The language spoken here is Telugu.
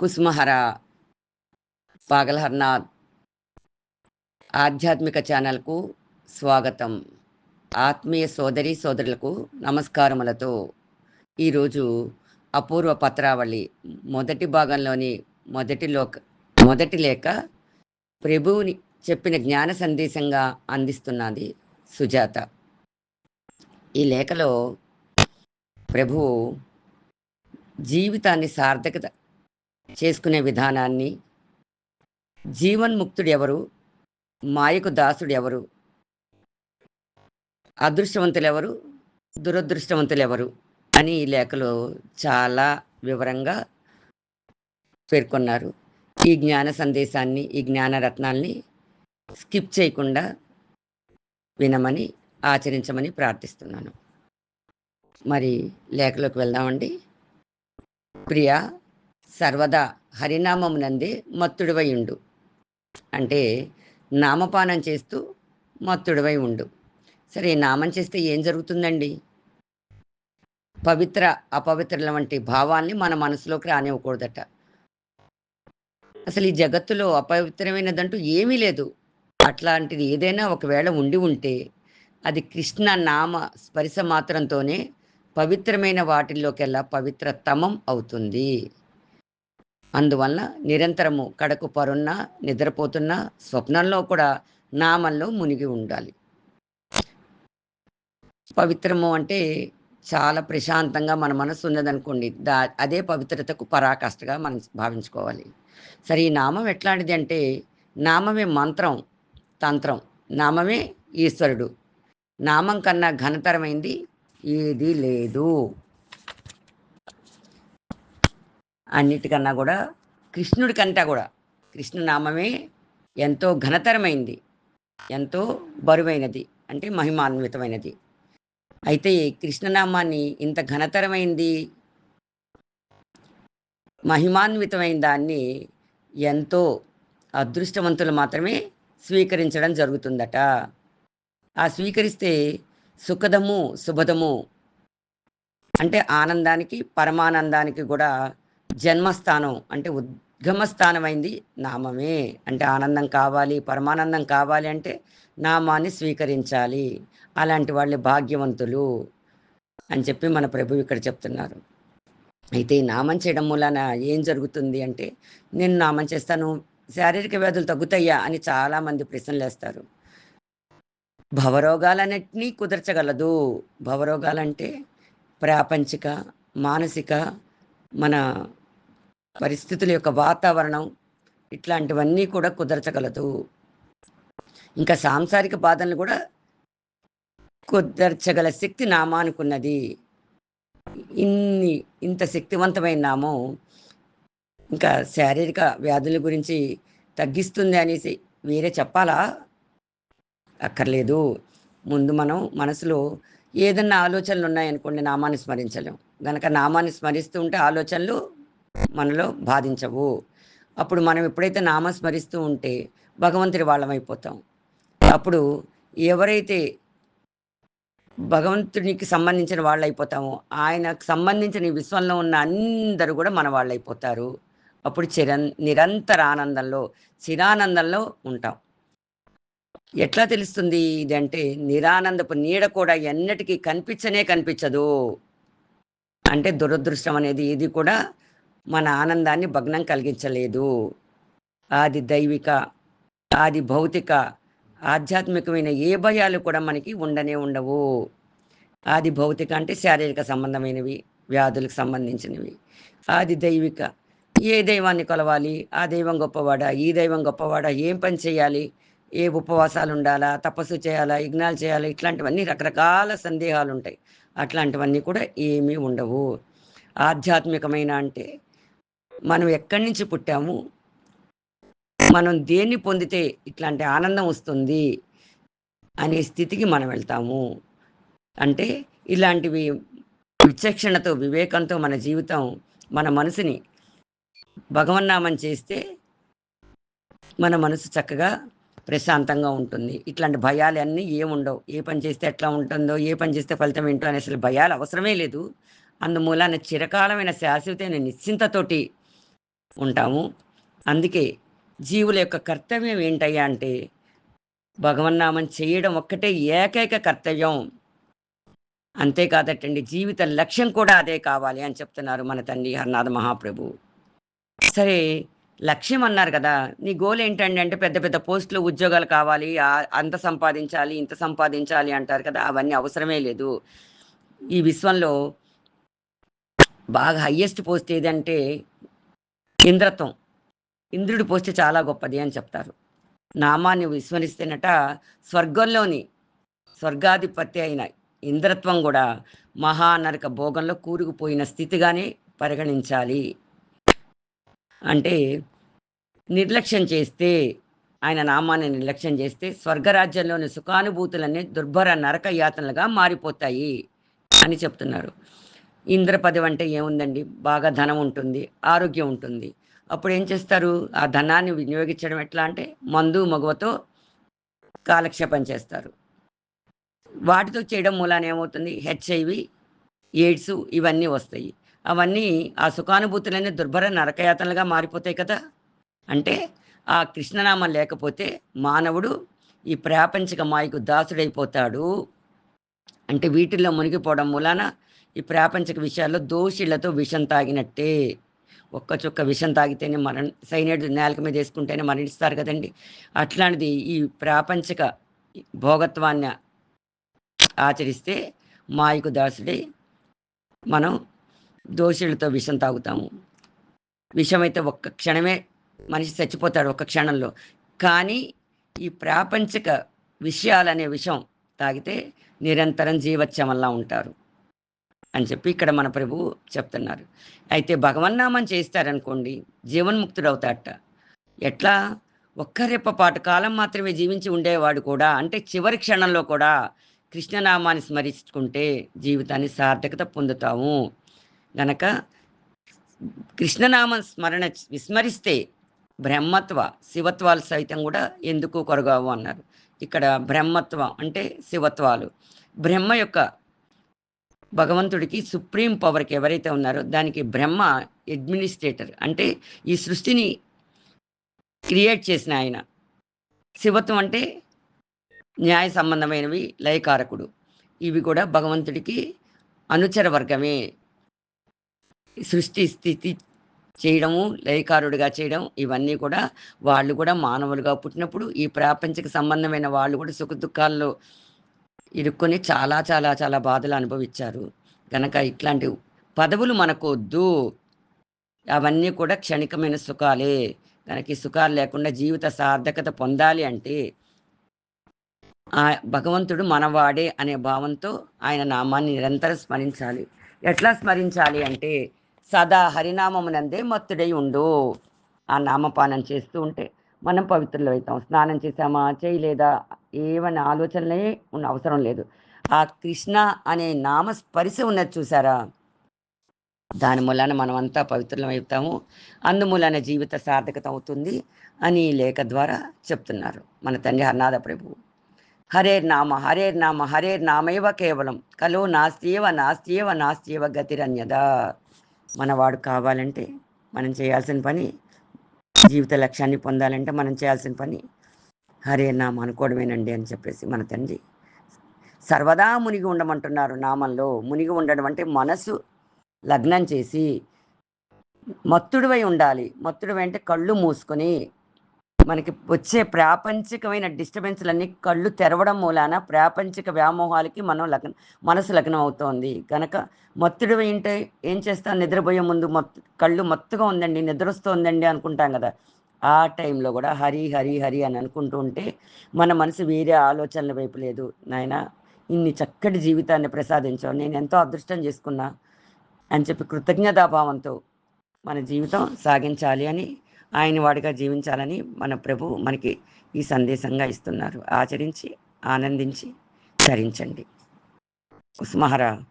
కుసుమహర పాగలహర్నాథ్ ఆధ్యాత్మిక ఛానల్కు స్వాగతం. ఆత్మీయ సోదరి సోదరులకు నమస్కారములతో ఈరోజు అపూర్వ పత్రావళి మొదటి భాగంలోని మొదటి లోక మొదటి లేఖ ప్రభువుని చెప్పిన జ్ఞాన సందేశంగా అందిస్తున్నది సుజాత. ఈ లేఖలో ప్రభువు జీవితాన్ని సార్థకత చేసుకునే విధానాన్ని. జీవన్ముక్తుడు ఎవరు మాయకు దాసుడు ఎవరు అదృష్టవంతులు ఎవరు దురదృష్టవంతులు ఎవరు అని ఈ లేఖలో చాలా వివరంగా పేర్కొన్నారు. ఈ జ్ఞాన సందేశాన్ని ఈ జ్ఞాన రత్నాల్ని స్కిప్ చేయకుండా వినమని ఆచరించమని ప్రార్థిస్తున్నాను. మరి లేఖలోకి వెళ్దామండి. ప్రియా సర్వదా హరినామమునందే మత్తుడివై ఉండు. అంటే నామపానం చేస్తూ మత్తుడివై ఉండు. సరే నామం చేస్తే ఏం జరుగుతుందండి? పవిత్ర అపవిత్రల వంటి భావాల్ని మన మనసులోకి రానివ్వకూడదట. అసలు ఈ జగత్తులో అపవిత్రమైనదంటూ ఏమీ లేదు. అట్లాంటిది ఏదైనా ఒకవేళ ఉండి ఉంటే అది కృష్ణ నామ స్పరిశ మాత్రంతోనే పవిత్రమైన వాటిల్లోకెల్లా పవిత్రతమం అవుతుంది. అందువల్ల నిరంతరము కడకు పరున్నా నిద్రపోతున్నా స్వప్నంలో కూడా నామంలో మునిగి ఉండాలి. పవిత్రము అంటే చాలా ప్రశాంతంగా మన మనసు ఉన్నదనుకోండి దా అదే పవిత్రతకు పరాకాష్ఠగా మనం భావించుకోవాలి. సరే ఈ నామం ఎట్లాంటిది అంటే నామమే మంత్రం తంత్రం నామమే ఈశ్వరుడు. నామం కన్నా ఘనతరమైంది ఏది లేదు. అన్నిటికన్నా కూడా కృష్ణుడి కంటే కూడా కృష్ణనామమే ఎంతో ఘనతరమైంది ఎంతో బరువైనది అంటే మహిమాన్వితమైనది. అయితే కృష్ణనామాన్ని ఇంత ఘనతరమైంది మహిమాన్వితమైన దాన్ని ఎంతో అదృష్టవంతులు మాత్రమే స్వీకరించడం జరుగుతుందట. ఆ స్వీకరిస్తే సుఖదము శుభదము అంటే ఆనందానికి పరమానందానికి కూడా జన్మస్థానం అంటే ఉద్గమ స్థానమైంది నామమే. అంటే ఆనందం కావాలి పరమానందం కావాలి అంటే నామాన్ని స్వీకరించాలి. అలాంటి వాళ్ళు భాగ్యవంతులు అని చెప్పి మన ప్రభు ఇక్కడ చెప్తున్నారు. అయితే ఈ నామం చేయడం మూలాన ఏం జరుగుతుంది అంటే నేను నామం చేస్తాను శారీరక వ్యాధులు తగ్గుతాయా అని చాలామంది ప్రశ్నలు వేస్తారు భవరోగాలన్నింటినీ కుదర్చగలదు. భవరోగాలంటే ప్రాపంచిక మానసిక మన పరిస్థితుల యొక్క వాతావరణం ఇట్లాంటివన్నీ కూడా కుదర్చగలదు. ఇంకా సాంసారిక బాధలను కూడా కుదర్చగల శక్తి నామానుకున్నది ఇన్ని ఇంత శక్తివంతమైన నామం ఇంకా శారీరక వ్యాధుల గురించి తగ్గిస్తుంది అనేసి వేరే చెప్పాలా? అక్కర్లేదు. ముందు మనం మనసులో ఏదన్నా ఆలోచనలు ఉన్నాయనుకోండి నామాన్ని స్మరించలేం. గనక నామాన్ని స్మరిస్తూ ఉంటే ఆలోచనలు మనలో బాధించవు. అప్పుడు మనం ఎప్పుడైతే నామస్మరిస్తూ ఉంటే భగవంతుడి వాళ్ళమైపోతాం అప్పుడు ఎవరైతే భగవంతునికి సంబంధించిన వాళ్ళు అయిపోతామో ఆయనకు సంబంధించిన ఈ విశ్వంలో ఉన్న అందరూ కూడా మన వాళ్ళు అయిపోతారు అప్పుడు చిరం నిరంతర ఆనందంలో చిరానందంలో ఉంటాం. ఎట్లా తెలుస్తుంది ఇది అంటే నిరానందపు నీడ కూడా ఎన్నటికీ కనిపించనే కనిపించదు. అంటే దురదృష్టం అనేది ఇది కూడా మన ఆనందాన్ని భగ్నం కలిగించలేదు. ఆది దైవిక ఆది భౌతిక ఆధ్యాత్మికమైన ఏ భయాలు కూడా మనకి ఉండనే ఉండవు. ఆది భౌతిక అంటే శారీరక సంబంధమైనవి వ్యాధులకు సంబంధించినవి. ఆది దైవిక ఏ దైవాన్ని కొలవాలి? ఆ దైవం గొప్పవాడా? ఈ దైవం గొప్పవాడా? ఏం పని చేయాలి? ఏ ఉపవాసాలు ఉండాలా? తపస్సు చేయాలా? యజ్ఞాలు చేయాలా? ఇట్లాంటివన్నీ రకరకాల సందేహాలు ఉంటాయి. అట్లాంటివన్నీ కూడా ఏమీ ఉండవు. ఆధ్యాత్మికమైన అంటే మనం ఎక్కడి నుంచి పుట్టాము? మనం దేన్ని పొందితే ఇట్లాంటి ఆనందం వస్తుంది? అనే స్థితికి మనం వెళ్తాము. అంటే ఇలాంటివి విచక్షణతో వివేకంతో మన జీవితం మన మనసుని భగవన్నామం చేస్తే మన మనసు చక్కగా ప్రశాంతంగా ఉంటుంది. ఇట్లాంటి భయాలు అన్నీ ఏముండవు. ఏ పని చేస్తే ఎట్లా ఉంటుందో ఏ పని చేస్తే ఫలితం ఏంటో అనే అసలు భయాలు అవసరమే లేదు. అందుమూలాన చిరకాలమైన శాశ్వతమైన నిశ్చింతతోటి ఉంటాము. అందుకే జీవుల యొక్క కర్తవ్యం ఏంటయ్యా అంటే భగవన్నామం చేయడం ఒక్కటే ఏకైక కర్తవ్యం. అంతేకాదటండి జీవిత లక్ష్యం కూడా అదే కావాలి అని చెప్తున్నారు మన తండ్రి హరినాథ మహాప్రభు. సరే లక్ష్యం అన్నారు కదా నీ గోల్ ఏంటండి అంటే పెద్ద పెద్ద పోస్టులు ఉద్యోగాలు కావాలి అంత సంపాదించాలి ఇంత సంపాదించాలి అంటారు కదా అవన్నీ అవసరమే లేదు. ఈ విశ్వంలో బాగా హయ్యెస్ట్ పోస్ట్ ఏదంటే ఇంద్రత్వం. ఇంద్రుడి పోస్తే చాలా గొప్పది అని చెప్తారు. నామాన్ని విస్మరిస్తేనట స్వర్గంలోని స్వర్గాధిపతి అయిన ఇంద్రత్వం కూడా మహానరక భోగంలో కూరుకుపోయిన స్థితిగానే పరిగణించాలి. అంటే నిర్లక్ష్యం చేస్తే ఆయన నామాన్ని నిర్లక్ష్యం చేస్తే స్వర్గరాజ్యంలోని సుఖానుభూతులన్నీ దుర్భర నరక యాతనలుగా మారిపోతాయి అని చెప్తున్నారు. ఇంద్రపదవి అంటే ఏముందండి? బాగా ధనం ఉంటుంది ఆరోగ్యం ఉంటుంది. అప్పుడు ఏం చేస్తారు? ఆ ధనాన్ని వినియోగించడం ఎట్లా అంటే మందు మగువతో కాలక్షేపం చేస్తారు. వాటితో చేయడం మూలాన ఏమవుతుంది? హెచ్ఐవి ఎయిడ్స్ ఇవన్నీ వస్తాయి. అవన్నీ ఆ సుఖానుభూతులన్నీ దుర్భర నరకయాతనలుగా మారిపోతాయి కదా? అంటే ఆ కృష్ణనామం లేకపోతే మానవుడు ఈ ప్రాపంచిక మాయకు దాసుడైపోతాడు. అంటే వీటిల్లో మునిగిపోవడం మూలాన ఈ ప్రాపంచిక విషయాల్లో దోషిళ్ళతో విషం తాగినట్టే. ఒక్క చుక్క విషం తాగితేనే మరణ సైనైడ్ నేలక మీద వేసుకుంటేనే మరణిస్తారు కదండి. అట్లాంటిది ఈ ప్రాపంచిక భోగత్వాన్ని ఆచరిస్తే మాయకు దాసుడై మనం దోషులతో విషం తాగుతాము. విషం అయితే ఒక్క క్షణమే మనిషి చచ్చిపోతాడు ఒక్క క్షణంలో. కానీ ఈ ప్రాపంచిక విషయాలనే విషం తాగితే నిరంతరం జీవత్యమల్లా ఉంటారు. అని చెప్పి ఇక్కడ మన ప్రభువు చెప్తున్నారు. అయితే భగవన్నామం చేస్తారనుకోండి జీవన్ముక్తుడవుతాడట. ఎట్లా? ఒక్క రెప్పపాటు కాలం మాత్రమే జీవించి ఉండేవాడు కూడా అంటే చివరి క్షణంలో కూడా కృష్ణనామాన్ని స్మరించుకుంటే జీవితాన్ని సార్థకత పొందుతాము. గనక కృష్ణనామ స్మరణ విస్మరిస్తే బ్రహ్మత్వ శివత్వాలు సైతం కూడా ఎందుకు కొరగావు అన్నారు. ఇక్కడ బ్రహ్మత్వం అంటే శివత్వాలు. బ్రహ్మ యొక్క భగవంతుడికి సుప్రీం పవర్కి ఎవరైతే ఉన్నారో దానికి బ్రహ్మ అడ్మినిస్ట్రేటర్ అంటే ఈ సృష్టిని క్రియేట్ చేసిన ఆయన. శివత్వం అంటే న్యాయ సంబంధమైనవి లయకారకుడు. ఇవి కూడా భగవంతుడికి అనుచర వర్గమే. సృష్టి స్థితి చేయడము లయకారుడిగా చేయడం ఇవన్నీ కూడా వాళ్ళు కూడా మానవులుగా పుట్టినప్పుడు ఈ ప్రాపంచిక సంబంధమైన వాళ్ళు కూడా సుఖ దుఃఖాల్లో ఇరుక్కొని చాలా చాలా చాలా బాధలు అనుభవించారు. కనుక ఇట్లాంటి పదవులు మనకు వద్దు అవన్నీ కూడా క్షణికమైన సుఖాలే. కనుక ఈ సుఖాలు లేకుండా జీవిత సార్థకత పొందాలి అంటే ఆ భగవంతుడు మనవాడే అనే భావంతో ఆయన నామాన్ని నిరంతరం స్మరించాలి. ఎట్లా స్మరించాలి అంటే సదా హరినామమునందే మత్తుడై ఉండు. ఆ నామపానం చేస్తూ ఉంటే మనం పవిత్రులు అవుతాం. స్నానం చేసామా చేయలేదా ఏమని ఆలోచనలే ఉన్న అవసరం లేదు. ఆ కృష్ణ అనే నామస్పరిశ ఉన్నది చూసారా? దాని మూలాన మనమంతా పవిత్రం పవిత్రులం అవుతాము. అందుమూలాన జీవిత సార్థకత అవుతుంది అని లేఖ ద్వారా చెప్తున్నారు మన తండ్రి హర్నాథ ప్రభు. హరేర్ నామ హరేర్ నామ హరేర్ నామైవ కేవలం. కలో నాస్తియవ నాస్తియవ నాస్తియవ గతిరన్యద. మనవాడు కావాలంటే మనం చేయాల్సిన పని జీవిత లక్ష్యాన్ని పొందాలంటే మనం చేయాల్సిన పని హరే నామ అనుకోవడమేనండి అని చెప్పేసి మన తండ్రి. సర్వదా మునిగి ఉండమంటున్నారు నామంలో. మునిగి ఉండడం అంటే మనసు లగ్నం చేసి మత్తుడివై ఉండాలి. మత్తుడివై అంటే కళ్ళు మూసుకొని మనకి వచ్చే ప్రాపంచికమైన డిస్టర్బెన్స్లన్నీ కళ్ళు తెరవడం మూలాన ప్రాపంచిక వ్యామోహాలకి మనం లగ్నం మనసు లగ్నం అవుతోంది కనుక మత్తుడు ఏంటో ఏం చేస్తాను నిద్రపోయే ముందు మత్తు కళ్ళు మత్తుగా ఉందండి నిద్ర వస్తోందండి అనుకుంటాం కదా. ఆ టైంలో కూడా హరి హరి హరి అని అనుకుంటూ ఉంటే మన మనసు వేరే ఆలోచనల వైపు లేదు. నాయన ఇన్ని చక్కటి జీవితాన్ని ప్రసాదించావు నేను ఎంతో అదృష్టం చేసుకున్నా అని చెప్పి కృతజ్ఞతాభావంతో మన జీవితం సాగించాలి అని ఆయన వాడిగా జీవించాలని మన ప్రభు మనకి ఈ సందేశంగా ఇస్తున్నారు. ఆచరించి ఆనందించి ధరించండి. కుసుమహారా